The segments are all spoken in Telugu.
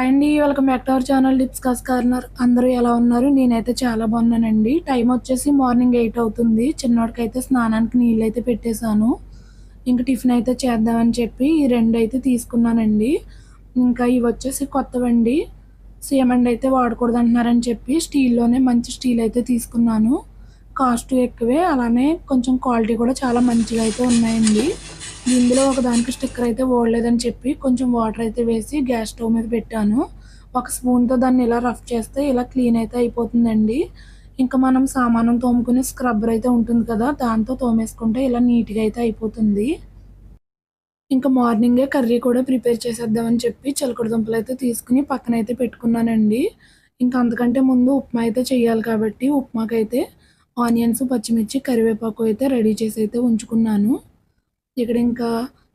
హాయ్ అండి welcome back to our channel discuss corner. అందరూ ఎలా ఉన్నారు? నేనైతే చాలా బాగున్నానండి. టైం వచ్చేసి మార్నింగ్ ఎయిట్ అవుతుంది. చిన్నోడికైతే స్నానానికి నీళ్ళు అయితే పెట్టేశాను. ఇంకా టిఫిన్ అయితే చేద్దామని చెప్పి ఈ రెండు అయితే తీసుకున్నానండి. ఇంకా ఇవి వచ్చేసి కొత్తవండి. సిమెంట్ అయితే వాడకూడదు అంటున్నారని చెప్పి స్టీల్లోనే మంచి స్టీల్ అయితే తీసుకున్నాను. కాస్ట్ ఎక్కువే అలానే కొంచెం క్వాలిటీ కూడా చాలా మంచిగా అయితే ఉన్నాయండి. ఇందులో ఒక దానికి స్టిక్కర్ అయితే ఓడలేదని చెప్పి కొంచెం వాటర్ అయితే వేసి గ్యాస్ స్టవ్ మీద పెట్టాను. ఒక స్పూన్తో దాన్ని ఇలా రఫ్ చేస్తే ఇలా క్లీన్ అయితే అయిపోతుందండి. ఇంకా మనం సామానం తోముకునే స్క్రబ్బర్ అయితే ఉంటుంది కదా దాంతో తోమేసుకుంటే ఇలా నీట్గా అయితే అయిపోతుంది. ఇంకా మార్నింగే కర్రీ కూడా ప్రిపేర్ చేసేద్దామని చెప్పి చిలకడ దుంపలు అయితే తీసుకుని పక్కన అయితే పెట్టుకున్నానండి. ఇంకా అంతకంటే ముందు ఉప్మా అయితే చేయాలి కాబట్టి ఉప్మాకైతే ఆనియన్స్ పచ్చిమిర్చి కరివేపాకు అయితే రెడీ చేసి అయితే ఉంచుకున్నాను. ఇక్కడ ఇంకా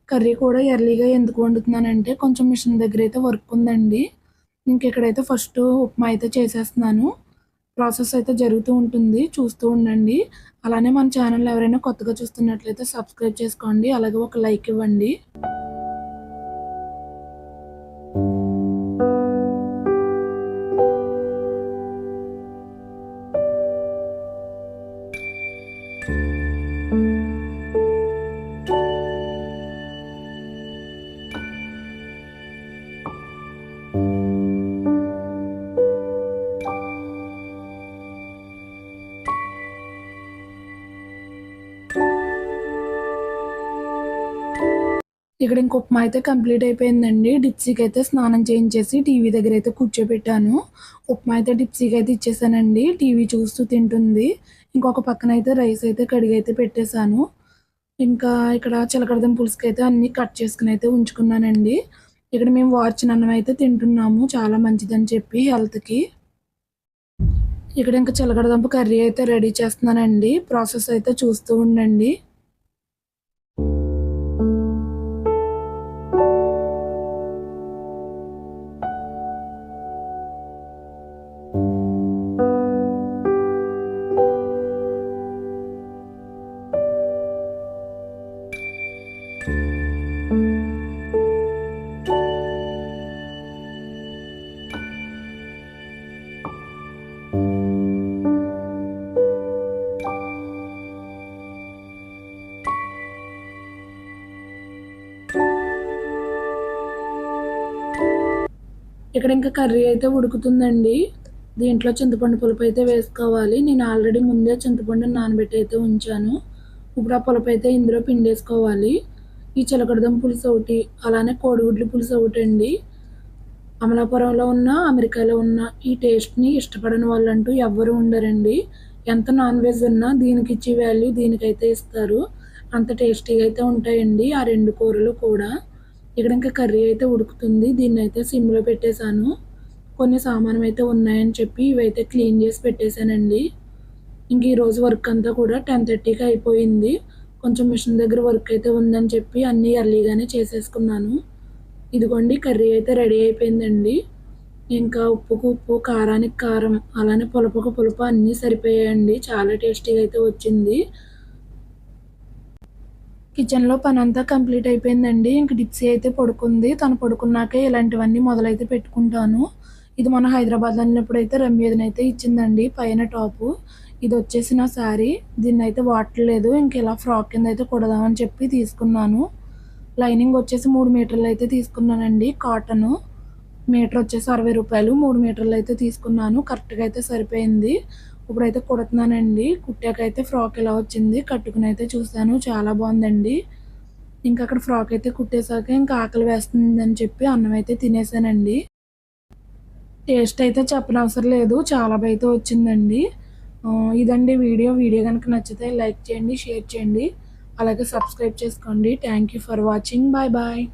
కర్రీ కూడా ఎర్లీగా ఎందుకు వండుతున్నానంటే కొంచెం మిషన్ దగ్గర అయితే వర్క్ ఉందండి. ఇంక ఇక్కడైతే ఫస్ట్ ఉప్మా అయితే చేసేస్తున్నాను. ప్రాసెస్ అయితే జరుగుతూ ఉంటుంది. చూస్తూ ఉండండి. అలానే మన ఛానల్ ఎవరైనా కొత్తగా చూస్తున్నట్లయితే సబ్స్క్రైబ్ చేసుకోండి. అలాగే ఒక లైక్ ఇవ్వండి. ఇక్కడ ఇంక ఉప్మా అయితే కంప్లీట్ అయిపోయిందండి. డిప్సీకి అయితే స్నానం చేయించేసి టీవీ దగ్గర అయితే కూర్చోబెట్టాను. ఉప్మా అయితే డిప్సీకి అయితే ఇచ్చేసానండి. టీవీ చూస్తూ తింటుంది. ఇంకొక పక్కన అయితే రైస్ అయితే కడిగి అయితే పెట్టేశాను. ఇంకా ఇక్కడ చిలకడదం పులుసుకి అయితే అన్నీ కట్ చేసుకుని అయితే ఉంచుకున్నానండి. ఇక్కడ మేము వార్చిన అన్నం అయితే తింటున్నాము. చాలా మంచిదని చెప్పి హెల్త్కి. ఇక్కడ ఇంకా చిలకడదంపు కర్రీ అయితే రెడీ చేస్తున్నానండి. ప్రాసెస్ అయితే చూస్తూ ఉండండి. ఇక్కడ ఇంకా కర్రీ అయితే ఉడుకుతుందండి. దీంట్లో చింతపండు పులుపు అయితే వేసుకోవాలి. నేను ఆల్రెడీ ముందే చింతపండు నానబెట్టి అయితే ఉంచాను. ఇప్పుడు ఆ పులుపు అయితే ఇందులో పిండేసుకోవాలి. ఈ చిలకడదం పులుసు ఒకటి అలానే కోడిగుడ్లు పులుసు ఒకటి అండి అమలాపురంలో ఉన్న అమెరికాలో ఉన్న ఈ టేస్ట్ని ఇష్టపడని వాళ్ళంటూ ఎవ్వరూ ఉండరండి. ఎంత నాన్ వెజ్ ఉన్నా దీనికి ఇచ్చే వాల్యూ దీనికైతే ఇస్తారు. అంత టేస్టీగా అయితే ఉంటాయండి ఆ రెండు కూరలు కూడా. ఇక్కడ ఇంకా కర్రీ అయితే ఉడుకుతుంది. దీన్ని అయితే సిమ్లో పెట్టేశాను. కొన్ని సామానం అయితే ఉన్నాయని చెప్పి ఇవైతే క్లీన్ చేసి పెట్టేశానండి. ఇంక ఈరోజు వర్క్ అంతా కూడా టెన్ థర్టీకి అయిపోయింది. కొంచెం మిషన్ దగ్గర వర్క్ అయితే ఉందని చెప్పి అన్నీ ఎర్లీగానే చేసేసుకున్నాను. ఇదిగోండి కర్రీ అయితే రెడీ అయిపోయిందండి. ఇంకా ఉప్పుకు ఉప్పు కారానికి కారం అలానే పులుపుకు పులుపు అన్నీ సరిపోయాయండి. చాలా టేస్టీగా అయితే వచ్చింది. కిచెన్లో పని అంతా కంప్లీట్ అయిపోయిందండి. ఇంక డిప్సీ అయితే పడుకుంది. తను పడుకున్నాకే ఇలాంటివన్నీ మొదలైతే పెట్టుకుంటాను. ఇది మన హైదరాబాద్ అన్నప్పుడు అయితే రమ్యదనైతే ఇచ్చిందండి పైన టాపు. ఇది వచ్చేసి నా శారీ. దీన్ని అయితే వాడట్లేదు ఇంక ఇలా ఫ్రాక్ కింద అయితే కుడదామని చెప్పి తీసుకున్నాను. లైనింగ్ వచ్చేసి మూడు మీటర్లు అయితే తీసుకున్నానండి. కాటన్ మీటర్ వచ్చేసి అరవై రూపాయలు. మూడు మీటర్లు అయితే తీసుకున్నాను. కరెక్ట్గా అయితే సరిపోయింది. ఇప్పుడైతే కుడుతున్నానండి. కుట్టాకైతే ఫ్రాక్ ఎలా వచ్చింది కట్టుకుని అయితే చూసాను చాలా బాగుందండి. ఇంకా అక్కడ ఫ్రాక్ అయితే కుట్టేశాక ఇంకా ఆకలి వేస్తుందని చెప్పి అన్నం అయితే తినేసానండి. టేస్ట్ అయితే చెప్పనవసరం లేదు. చాలా అయితే వచ్చిందండి. ఇదండి వీడియో. వీడియో కనుక నచ్చితే లైక్ చేయండి షేర్ చేయండి. అలాగే సబ్స్క్రైబ్ చేసుకోండి. Thank you for watching. Bye bye.